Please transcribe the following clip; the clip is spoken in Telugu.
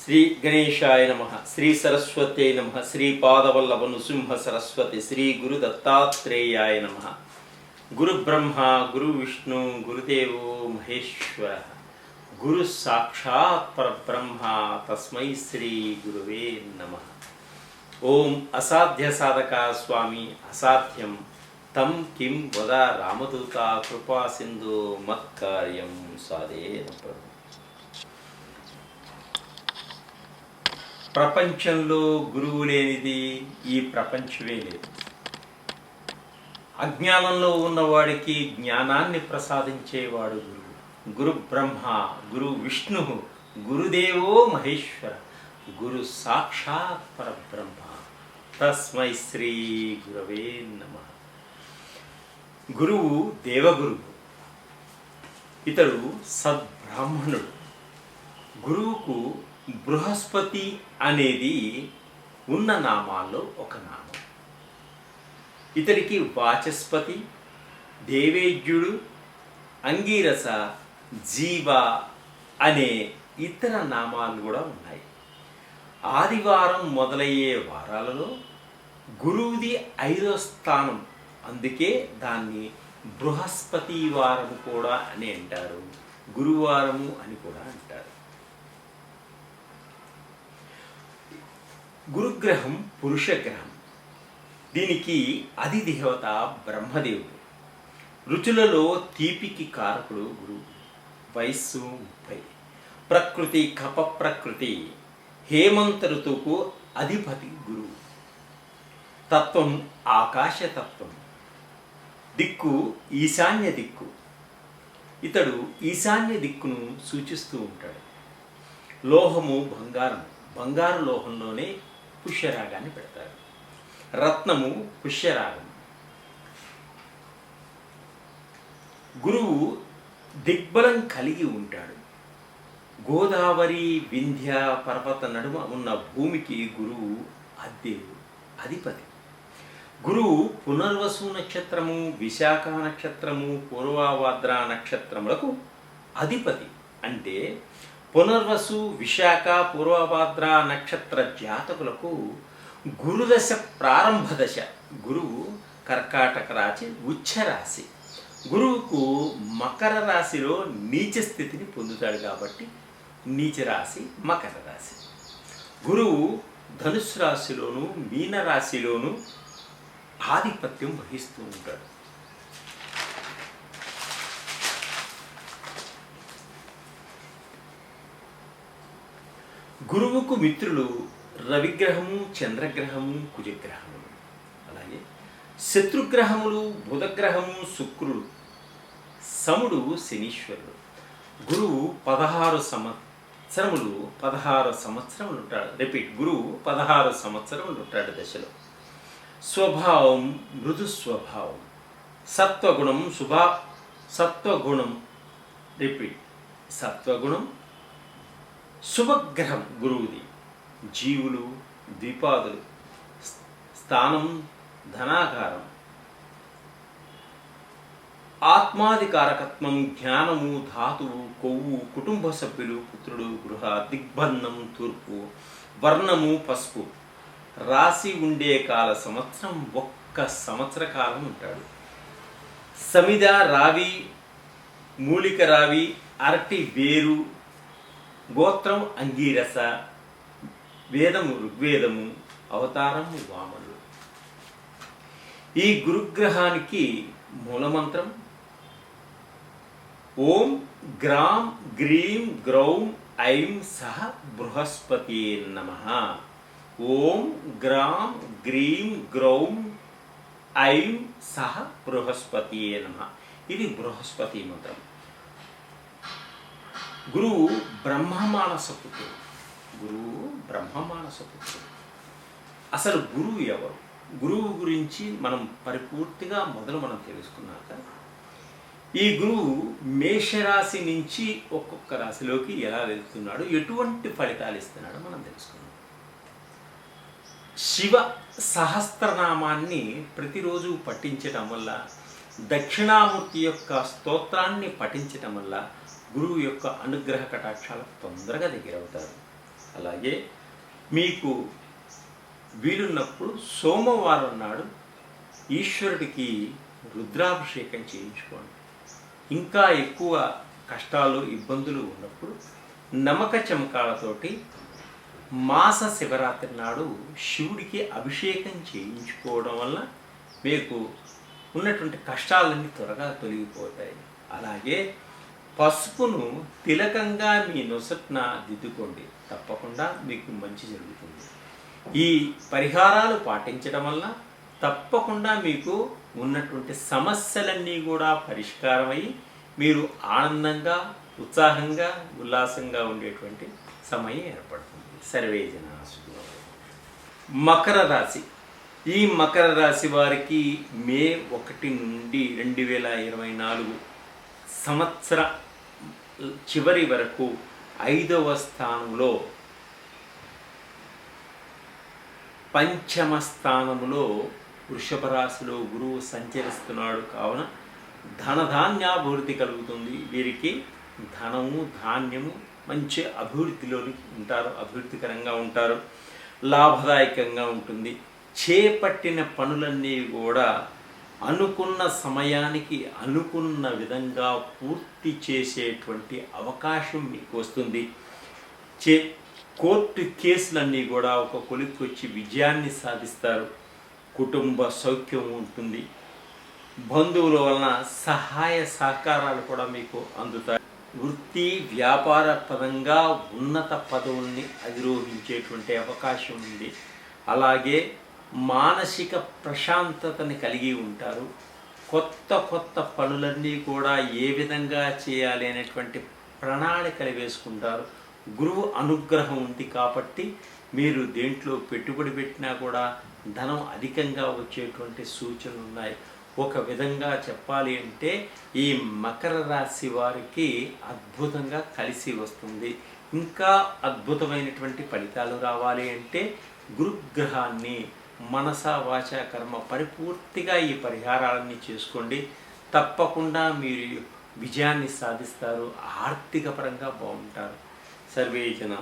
శ్రీ గణేశాయ నమ శ్రీ సరస్వత్యై నమ శ్రీ పాదవల్లభ నృసింహ సరస్వతి శ్రీ గురు దత్తాత్రేయాయ నమ గురు బ్రహ్మ గురు విష్ణు గురుదేవో మహేశ్వర గురు సాక్షాత్ పరబ్రహ్మ తస్మై శ్రీ గురువే నమ ఓం అసాధ్య సాధక స్వామి అసాధ్యం తం కిం వద రామదూత కృపా సింధు మత్కార్యం సాధేన ప్రపంచంలో గురువు లేనిది ఈ ప్రపంచమే లేదు. అజ్ఞానంలో ఉన్నవాడికి జ్ఞానాన్ని ప్రసాదించేవాడు గురువు. గురు బ్రహ్మ గురు విష్ణు గురుదేవో మహేశ్వర గురు సాక్షాత్ పరబ్రహ్మ. తస్మై శ్రీ గురవే నమ. గురువు దేవగురువు ఇతడు సద్బ్రాహ్మణుడు. గురువుకు బృహస్పతి అనేది ఉన్న నామాల్లో ఒక నామం. ఇతడికి వాచస్పతి దేవేద్యుడు అంగీరస జీవ అనే ఇతర నామాలు కూడా ఉన్నాయి. ఆదివారం మొదలయ్యే వారాలలో గురువుది ఐదో స్థానం. అందుకే దాన్ని బృహస్పతి వారం కూడా అని అంటారు. గురువారము అని కూడా అంటారు. గురుగ్రహం పురుషగ్రహం. దీనికి అధిదేవత బ్రహ్మదేవుడు. రుచులలో తీపికి కారకుడు గురువు వయస్సు ముప్పై. ప్రకృతి కప ప్రకృతి. హేమంత ఋతువుకు అధిపతి గురువు తత్వం ఆకాశతత్వం. దిక్కు ఈశాన్య దిక్కు. ఇతడు ఈశాన్య దిక్కును సూచిస్తూ ఉంటాడు. లోహము బంగారం. బంగారు లోహంలోనే పుష్యరాగాన్ని పెడతారు. రత్నము పుష్యరాగం. గురువు దిగ్బలం కలిగి ఉంటాడు. గోదావరి వింధ్య పర్వత నడుమ ఉన్న భూమికి గురువు అద్దెవు అధిపతి. గురువు పునర్వసు నక్షత్రము విశాఖ నక్షత్రము పూర్వాభాద్ర నక్షత్రములకు అధిపతి అంటే పునర్వసు విశాఖ పూర్వభాద్ర నక్షత్ర జాతకులకు గురుదశ ప్రారంభ దశ. గురువు కర్కాటక రాశి ఉచ్చ రాశి. గురువుకు మకర రాశిలో నీచ స్థితిని పొందుతాడు కాబట్టి నీచ రాశి మకర రాశి. గురువు ధనుసు రాశిలోను మీన రాశిలోను ఆధిపత్యం వహిస్తూ ఉంటాడు. గురువుకు మిత్రులు రవిగ్రహము చంద్రగ్రహము కుజగ్రహము. అలాగే శత్రుగ్రహములు బుధగ్రహము శుక్రుడు. సముడు శనీశ్వరుడు. గురువు పదహారు సంవత్సరములు పదహారు సంవత్సరములు ఉంటాడు. రిపీట్ గురువు పదహారు సంవత్సరములు ఉంటాడు దశలో. స్వభావం మృదు స్వభావం. సత్వగుణం శుభా సత్వగుణం. రిపీట్ సత్వగుణం శుభగ్రహం గురువుది. జీవులు ద్విపాదులు స్థానం ధనాకారం. ఆత్మాధికారకత్వం జ్ఞానము ధాతువు కొవ్వు కుటుంబ సభ్యులు పుత్రుడు గృహ దిగ్బంధం తూర్పు వర్ణము పసుపు. రాసి ఉండే కాల సంవత్సరం ఒక్క సంవత్సర కాలం ఉంటాడు. సమిద రావి మూలిక రావి అరటి వేరు గోత్రం అంగీరస వేదము ఋగ్వేదము అవతారము వామనుడు ఈ గురుగ్రహానికి మూలమంత్రం ఓం గ్రాం గ్రీం గ్రౌం ఐం సహ బృహస్పతి నమ. ఓం గ్రాం గ్రీం గ్రౌం ఐం సహ బృహస్పతి నమ. ఇది బృహస్పతి మంత్రం. గురువు బ్రహ్మమానస పుత్రుడు గురువు బ్రహ్మమానస పుత్రుడు అసలు గురువు ఎవరు? గురువు గురించి మనం పరిపూర్తిగా మొదలు మనం తెలుసుకున్నాక ఈ గురువు మేషరాశి నుంచి ఒక్కొక్క రాశిలోకి ఎలా వెళ్తున్నాడు ఎటువంటి ఫలితాలు ఇస్తున్నాడో మనం తెలుసుకున్నాం శివ సహస్రనామాన్ని ప్రతిరోజు పఠించడం వల్ల దక్షిణామూర్తి యొక్క స్తోత్రాన్ని పఠించటం వల్ల గురువు యొక్క అనుగ్రహ కటాక్షాలకు తొందరగా దగ్గరవుతారు. అలాగే మీకు వీలున్నప్పుడు సోమవారం నాడు ఈశ్వరుడికి రుద్రాభిషేకం చేయించుకోండి. ఇంకా ఎక్కువ కష్టాలు ఇబ్బందులు ఉన్నప్పుడు నమ్మక చమకాలతోటి మాస శివరాత్రి నాడు శివుడికి అభిషేకం చేయించుకోవడం వల్ల మీకు ఉన్నటువంటి కష్టాలన్నీ త్వరగా తొలగిపోతాయి. అలాగే పసుపును తిలకంగా మీ నొసట్న దిద్దుకోండి. తప్పకుండా మీకు మంచి జరుగుతుంది. ఈ పరిహారాలు పాటించడం వల్ల తప్పకుండా మీకు ఉన్నటువంటి సమస్యలన్నీ కూడా పరిష్కారమై మీరు ఆనందంగా ఉత్సాహంగా ఉల్లాసంగా ఉండేటువంటి సమయం ఏర్పడుతుంది. సర్వేజన మకర రాశి. ఈ మకర రాశి వారికి మే ఒకటి నుండి రెండు వేల ఇరవై నాలుగు సంవత్సర చివరి వరకు ఐదవ స్థానంలో పంచమ స్థానములో వృషభ రాశిలో గురువు సంచరిస్తున్నాడు. కావున ధనధాన్యాభివృద్ధి కలుగుతుంది. వీరికి ధనము ధాన్యము మంచి అభివృద్ధిలోని ఉంటారు. అభివృద్ధికరంగా ఉంటారు. లాభదాయకంగా ఉంటుంది. చేపట్టిన పనులన్నీ కూడా అనుకున్న సమయానికి అనుకున్న విధంగా పూర్తి చేసేటువంటి అవకాశం మీకు వస్తుంది. చే కోర్టు కేసులన్నీ కూడా ఒక కొలిక్కి వచ్చి విజయాన్ని సాధిస్తారు. కుటుంబ సౌఖ్యం ఉంటుంది. బంధువుల వలన సహాయ సహకారాలు కూడా మీకు అందుతాయి. వృత్తి వ్యాపార పరంగా ఉన్నత పదవుల్ని అధిరోహించేటువంటి అవకాశం ఉంది. అలాగే మానసిక ప్రశాంతతని కలిగి ఉంటారు. కొత్త కొత్త పనులన్నీ కూడా ఏ విధంగా చేయాలి అనేటువంటి ప్రణాళికలు వేసుకుంటారు. గురువు అనుగ్రహం ఉంది కాబట్టి మీరు దేంట్లో పెట్టుబడి పెట్టినా కూడా ధనం అధికంగా వచ్చేటువంటి సూచనలు ఉన్నాయి. ఒక విధంగా చెప్పాలి అంటే ఈ మకర రాశి వారికి అద్భుతంగా కలిసి వస్తుంది. ఇంకా అద్భుతమైనటువంటి ఫలితాలు రావాలి అంటే గురుగ్రహాన్ని మనస వాచ కర్మ పరిపూర్తిగా ఈ పరిహారాలన్నీ చేసుకోండి. తప్పకుండా మీరు విజయాన్ని సాధిస్తారు ఆర్థిక పరంగా బాగుంటారు. సర్వే జనా